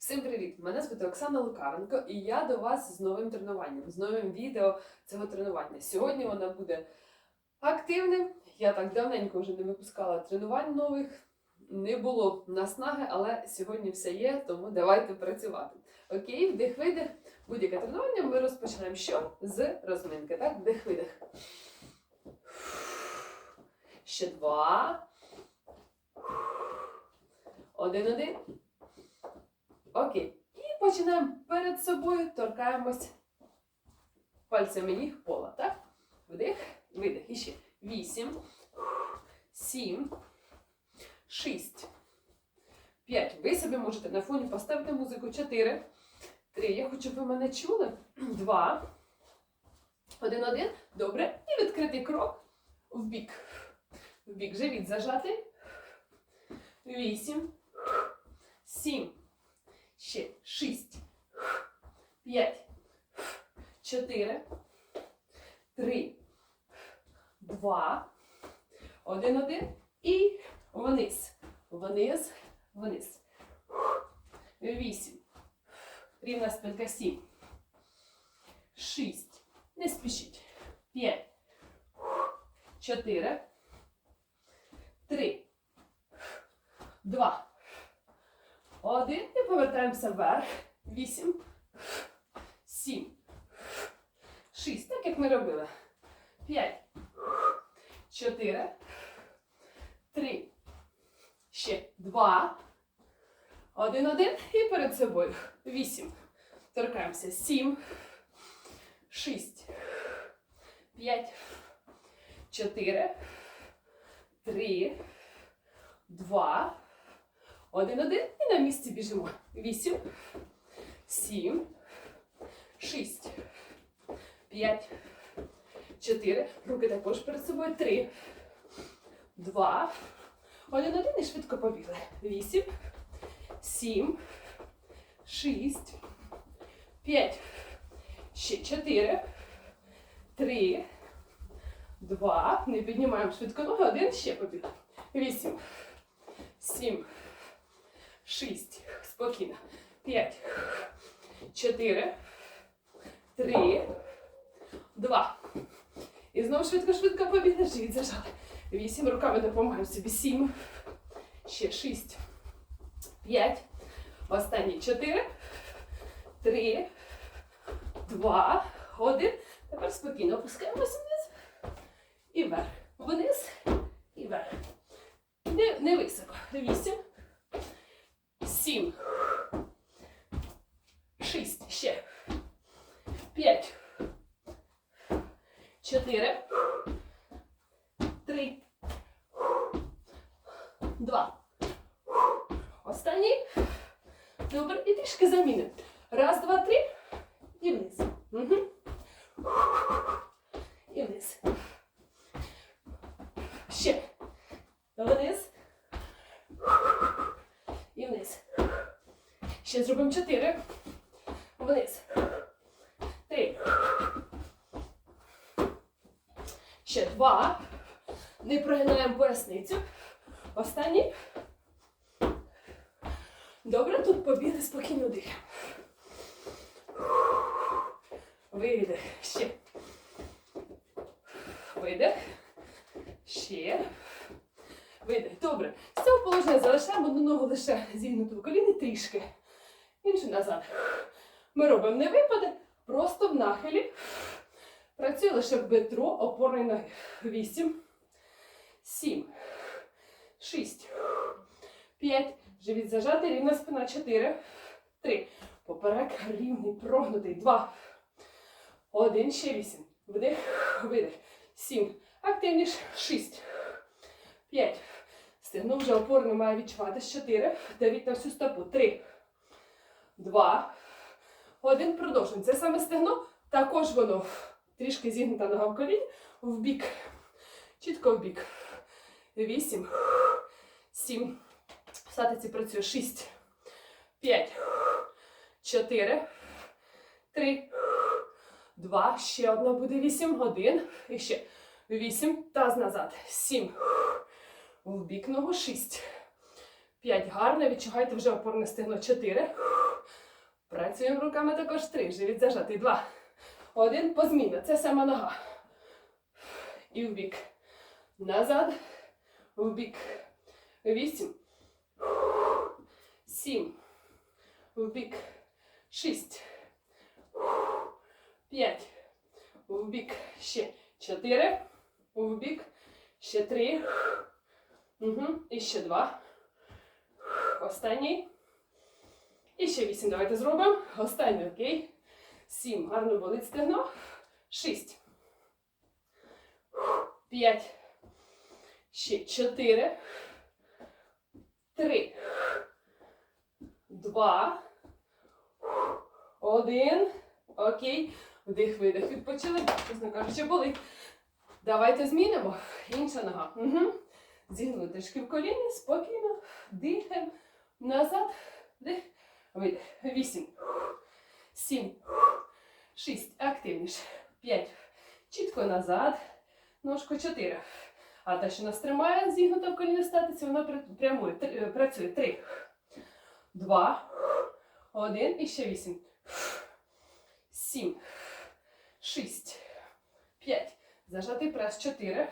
Всім привіт! Мене звати Оксана Лукаренко, і я до вас з новим тренуванням, з новим відео цього тренування. Сьогодні вона буде активним. Я так давненько вже не випускала тренувань нових. Не було наснаги, але сьогодні все є, тому давайте працювати. Окей, вдих-видих. Будь-яке тренування ми розпочнемо що? З розминки. Так, вдих-видих. Ще два. Один-один. Окей. І починаємо перед собою, торкаємось пальцями ніг пола, так? Вдих, видих. І ще. Вісім, сім, шість, п'ять. Ви собі можете на фоні поставити музику. Чотири, три. Я хочу, щоб ви мене чули. Два. Один-один. Добре. І відкритий крок в бік. В бік. Живіт зажатий. Вісім. Сім. Ще шість, п'ять, чотири, три, два, один, один. І вниз. Вниз, вниз. Вісім. Рівна спинка сім. Шість. Не спішіть. П'ять. Чотири. Три. Два. Один. І повертаємося вверх. Вісім. Сім. Шість. Так як ми робили. П'ять. Чотири. Три. Ще два. Один, один. І перед собою. Вісім. Торкаємося. Сім. Шість. П'ять. Чотири. Три. Два. Один-один і на місці біжимо. Вісім, сім, шість, п'ять, чотири. Руки також перед собою. Три, два, один-один і швидко побігли. Вісім, сім, шість, п'ять, ще чотири, три, два. Не піднімаємо швидко ноги. Один ще побігли. Вісім, сім. Шість. Спокійно. П'ять. Чотири. Три. Два. І знову швидко-швидко побігли. Живіт зажали. Вісім. Руками допомагаємо собі. Сім. Ще шість. П'ять. Останні чотири. Три. Два. Один. Тепер спокійно опускаємося вниз. І вверх. Вниз. І вверх. Не, не високо. Вісім. Сім. Шість. Ще. П'ять. Чотири. Три. Два. Останній. Добре. І трішки замінимо. Раз, два, три. І вниз. Угу. І вниз. Ще. Вниз. І вниз. Зробимо чотири. Вниз. Три. Ще два. Не прогинаємо поясницю. Останній. Добре, тут побігли спокійно дихаємо. Видих. Ще. Видих. Ще. Видих. Добре. З цього положення залишаємо одну ногу лише зігнуту в коліні трішки. Іншу назад. Ми робимо не випади, просто в нахилі. Працює лише бедро опорної ноги. Вісім. Сім. Шість. П'ять. Живіт зажатий, рівна спина. Чотири. Три. Поперек рівний, прогнутий. Два. Один. Ще вісім. Вдих. Видих. Сім. Активніше. Шість. П'ять. Стегно вже опорно має відчуватись. Чотири. Давіть на всю стопу. Три. Два. Один. Продовжуємо. Це саме стегно. Також воно трішки зігнута нога в коліні. В бік. Чітко в бік. Вісім. Сім. В статиці працює. Шість. П'ять. Чотири. Три. Два. Ще одна буде. Вісім. Один. І ще. Вісім. Таз назад. Сім. В бік ногу. Шість. П'ять. Гарно. Відчувайте вже опорне стегно. Чотири. Працюємо руками також три. Живіт зажатий. Два. Один. Позмінно. Це сама нога. І в бік. Назад. В бік. Вісім. Сім. В бік. Шість. П'ять. В бік. Ще. Чотири. В бік. Ще три. Угу. І ще два. Останній. І ще вісім. Давайте зробимо. Останній, окей. Сім. Гарно болить стегно. Шість. П'ять. Ще чотири. Три. Два. Один. Окей. Вдих, видих. Відпочили. Чесно кажучи, болить. Давайте змінимо. Інша нога. Угу. Зігнути шків коліни. Спокійно. Дихаємо. Назад. Вдих. Видих. Вісім. Сім. Шість. Активніше. П'ять. Чітко назад. Ножку чотири. А те, що нас тримає, зігнута в коліні статиці, вона прямує. Три- е, працює. Три. Два. Один. І ще вісім. Сім. Шість. П'ять. Зажатий прес. Чотири.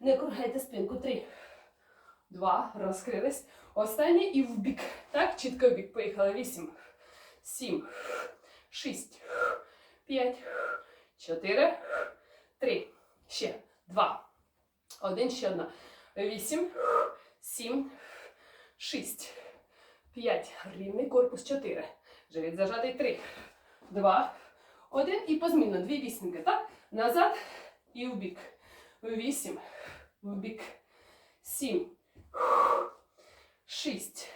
Не кругайте спинку. Три. Два. Розкрились. Останнє і в бік. Так, чітко в бік. Поїхали. Вісім. Сім. Шість. П'ять. Чотири. Три. Ще. Два. Один. Ще одна. Вісім. Сім. Шість. П'ять. Рівний корпус. Чотири. Живіт зажатий. Три. Два. Один. І позмінно. Дві вісімки. Так? Назад і в бік. Вісім. В бік. Сім. Шість.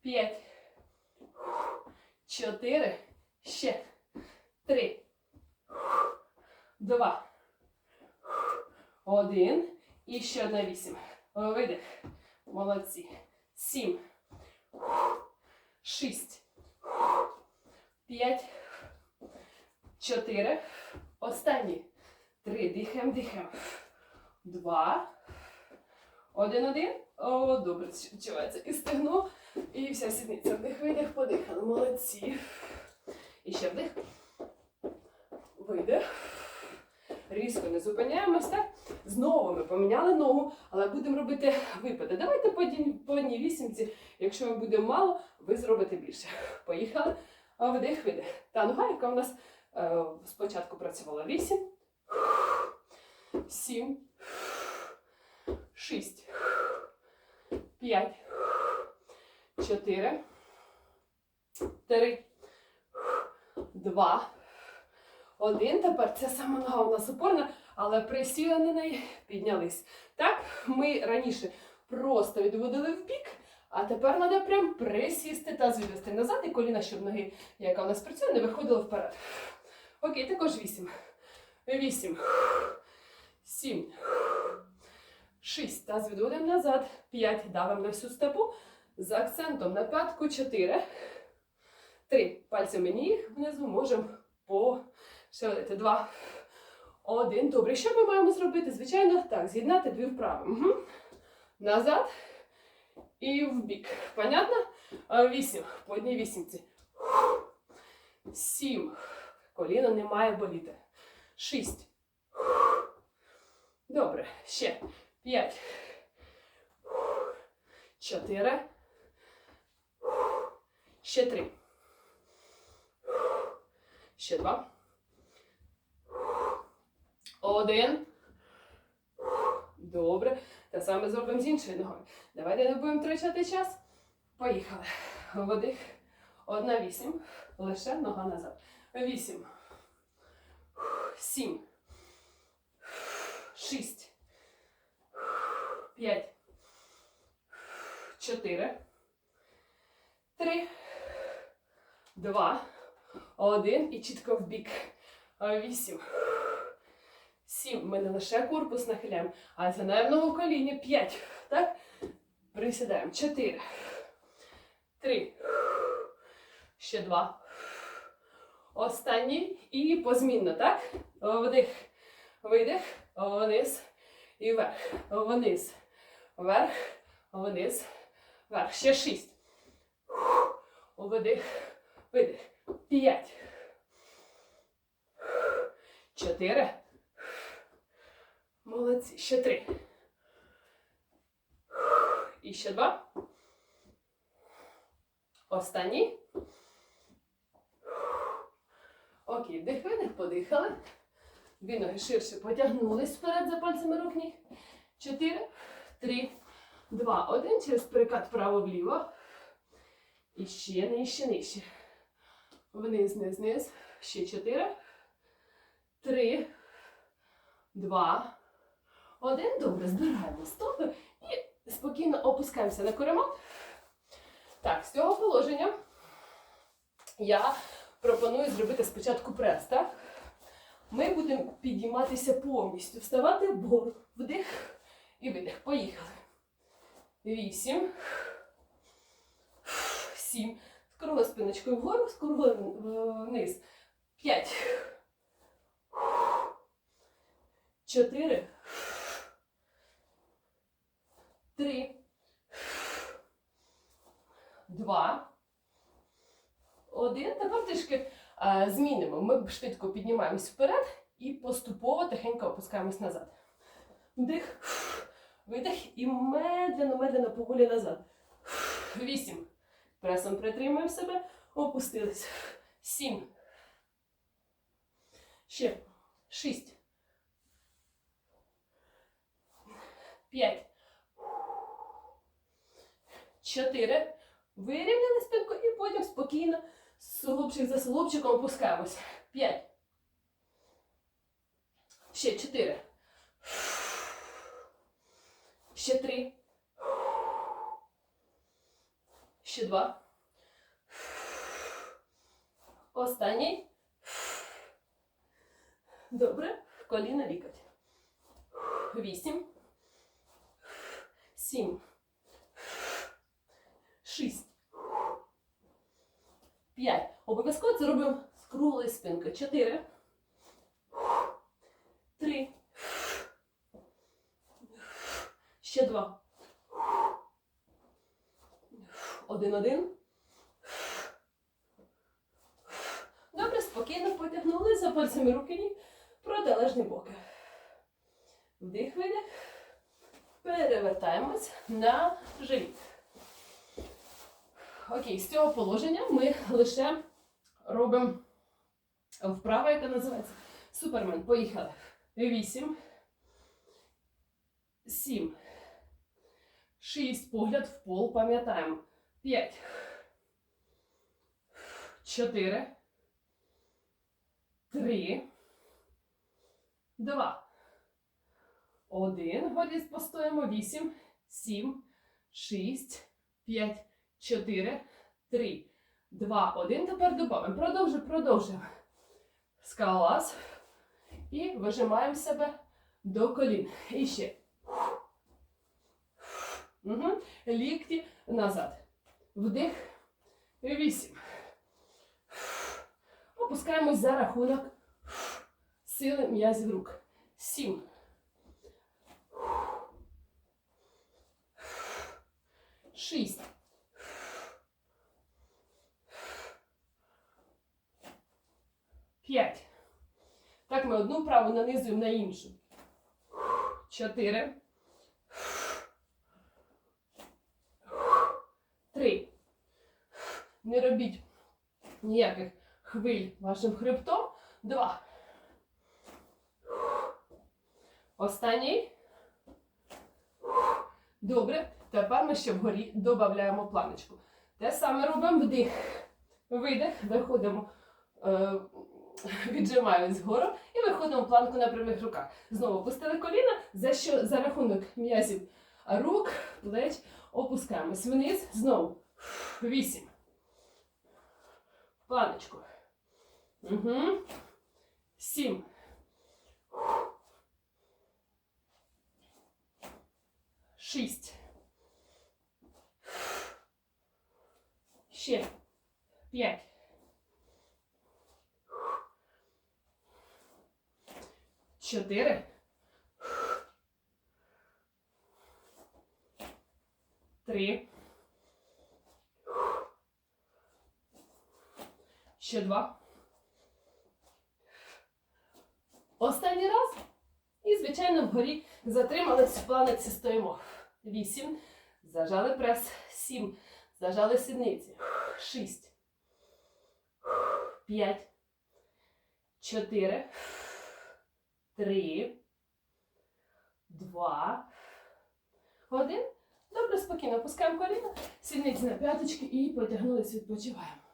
П'ять. Чотири. Ще. Три. Два. Один. І ще одна вісім. Видих. Молодці. Сім. Шість. П'ять. Чотири. Останні. Три. Дихаємо, дихаємо. Два. Один, один. О, добре, відчувається і стегно, і вся сідниця. Вдих, видих, подихали. Молодці. І ще вдих. Видих. Різко не зупиняємось, так? Знову ми поміняли ногу, але будемо робити випади. Давайте по одній, вісімці, якщо ми будемо мало, ви зробите більше. Поїхали. Вдих, видих. Та нога, яка у нас е, спочатку працювала. Вісім. Сім. Шість. П'ять. Чотири. Три. Два. Один. Тепер ця сама нога у нас опорна, але присіли на неї, піднялись. Так, ми раніше просто відводили в бік, а тепер треба прям присісти та звідвести назад і коліна, щоб ноги, яка у нас працює, не виходила вперед. Окей, також вісім. Вісім. Сім. Шість. Таз відводимо назад. П'ять. Давимо на всю стопу. З акцентом на п'ятку. Чотири. Три. Пальцями ніг внизу можемо пошевелити. Два. Один. Добре. Що ми маємо зробити? Звичайно, так, з'єднати дві вправи. Угу. Назад і в бік. Понятно? А, Вісім. По одній вісімці. Сім. Коліно не має боліти. Шість. Добре. Ще. П'ять. Чотири. Ще три. Ще два. Один. Добре. Те саме зробимо з іншою ногою. Давайте не будемо втрачати час. Поїхали. Вдих. Одна вісім. Лише нога назад. Вісім. Сім. Шість. П'ять. Чотири. Три. Два. Один. І чітко в бік. Вісім. Сім. Ми не лише корпус нахиляємо, а на одному коліні. П'ять. Так? Присідаємо. Чотири. Три. Ще два. Останній. І позмінно, так? Вдих. Видих. Вниз. І вверх. Вниз. Вверх. Вниз. Вверх. Ще шість. Вдих. Видих. П'ять. Чотири. Молодці. Ще три. І ще два. Останній. Окей, вдих, видих, подихали. Дві ноги ширше потягнулись вперед за пальцями рук ніг. Чотири, три, два, один. Через перекат вправо-вліво. І ще нижче, нижче. Вниз, вниз, вниз. Ще чотири. Три. Два. Один. Добре, збираємо стопи і спокійно опускаємося на коремок. Так, з цього положення я пропоную зробити спочатку прес, так? Ми будемо підійматися повністю, вставати вгору. Вдих і видих. Поїхали. Вісім. Сім. Скругла спиночкою вгору, скругла вниз. П'ять. Чотири. Три. Два. Один. Тепер трішки е, змінимо. Ми швидко піднімаємось вперед і поступово тихенько опускаємось назад. Вдих, видих і медленно, медленно поволі назад. Вісім. Пресом притримуємо себе, опустились. Сім. Ще. Шість. П'ять. Чотири. Вирівняли спинку і потім спокійно солобчик за солобчиком опускаємось. П'ять. Ще чотири. Ще три. Ще два. Останній. Добре. Коліна лікоть. Вісім. Сім. Шість. П'ять. Обов'язково це робимо з круглою спинкою. Чотири. Три. Ще два. Один-один. Добре, спокійно потягнули за пальцями руки протилежні боки. Вдих, видих. Перевертаємось на живіт. Окей, з цього положення ми лише робимо вправу, яка називається Супермен. Поїхали. Вісім. Сім. Шість. Погляд в пол. Пам'ятаємо. П'ять. Чотири. Три. Два. Один. Гордість постоїмо. Вісім. Сім. Шість. П'ять. Чотири. Три. Два. Один. Тепер додаємо. Продовжуємо, продовжуємо. Скалас. І вижимаємо себе до колін. І ще. Угу. Лікті назад. Вдих. Вісім. Опускаємось за рахунок сили м'язів рук. Сім. Шість. П'ять. Так ми одну праву нанизуємо на іншу. Чотири. Три. Не робіть ніяких хвиль вашим хребтом. Два. Останній. Добре. Тепер ми ще вгорі додаємо планочку. Те саме робимо вдих. Видих. Виходимо, е, віджимаємось вгору і виходимо в планку на прямих руках. Знову опустили коліна, за що за рахунок м'язів рук, плеч, опускаємось вниз. Знову. Вісім. Планочку. Угу. Сім. Шість. Ще. П'ять. Чотири. Три. Ще два. Останній раз. І, звичайно, вгорі затримались в планеці стоїмо. Вісім. Зажали прес. Сім. Зажали сідниці. Шість. П'ять. Чотири. Три. Два. Один. Добре, спокійно. Опускаємо коліна. Сідниці на п'яточки і потягнулись, відпочиваємо.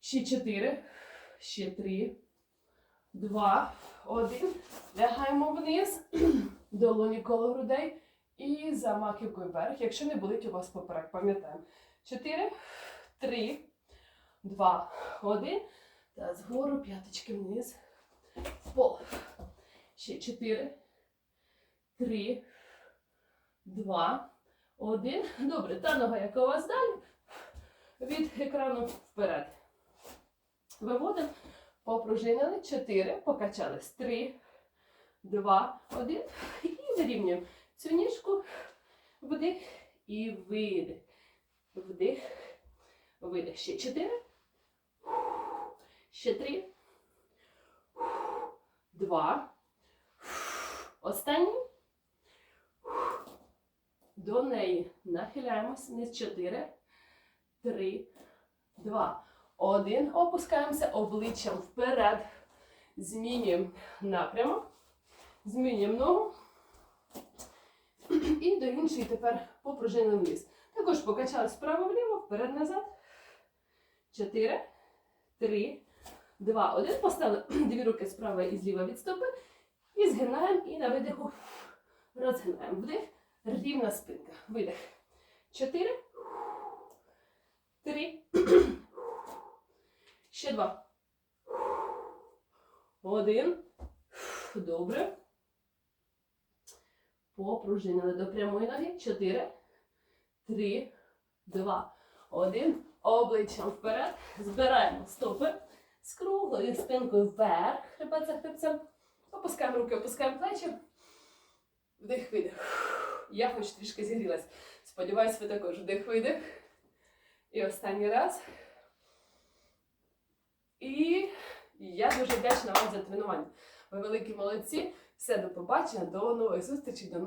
Ще чотири. Ще три. Два. Один. Лягаємо вниз. Долоні коло грудей. І за вверх, якщо не болить у вас поперек, пам'ятаємо. Чотири, три, два, один. Та згору п'яточки вниз. В пол. Ще чотири, три, два, один. Добре, та нога, яка у вас далі, від екрану вперед. Виводимо, попружинили. Чотири, покачались. Три, два, один. І вирівнюємо цю ніжку. Вдих і видих. Вдих, видих. Ще чотири. Ще три. Два. Останній. До неї нахиляємось. Вниз чотири. Три. Два. Один. Опускаємося обличчям вперед. Змінюємо напрямок. Змінюємо ногу. І до іншої тепер попружинили вниз. Також покачались вправо-вліво, вперед-назад. Чотири, три, два, один. Поставили дві руки справа і зліва від стопи. І згинаємо, і на видиху розгинаємо. Вдих, рівна спинка. Видих. Чотири. Три. Ще два. Один. Добре. Попружинили до прямої ноги. Чотири, три, два, один. Обличчям вперед. Збираємо стопи з круглою спинкою вверх. Хребет за хребцем. Опускаємо руки, опускаємо плечі. Вдих, видих. Я хоч трішки зігрілась. Сподіваюсь, ви також вдих, видих. І останній раз. І я дуже вдячна вам за тренування. Ви великі молодці. Все, до побачення, до нових зустрічей.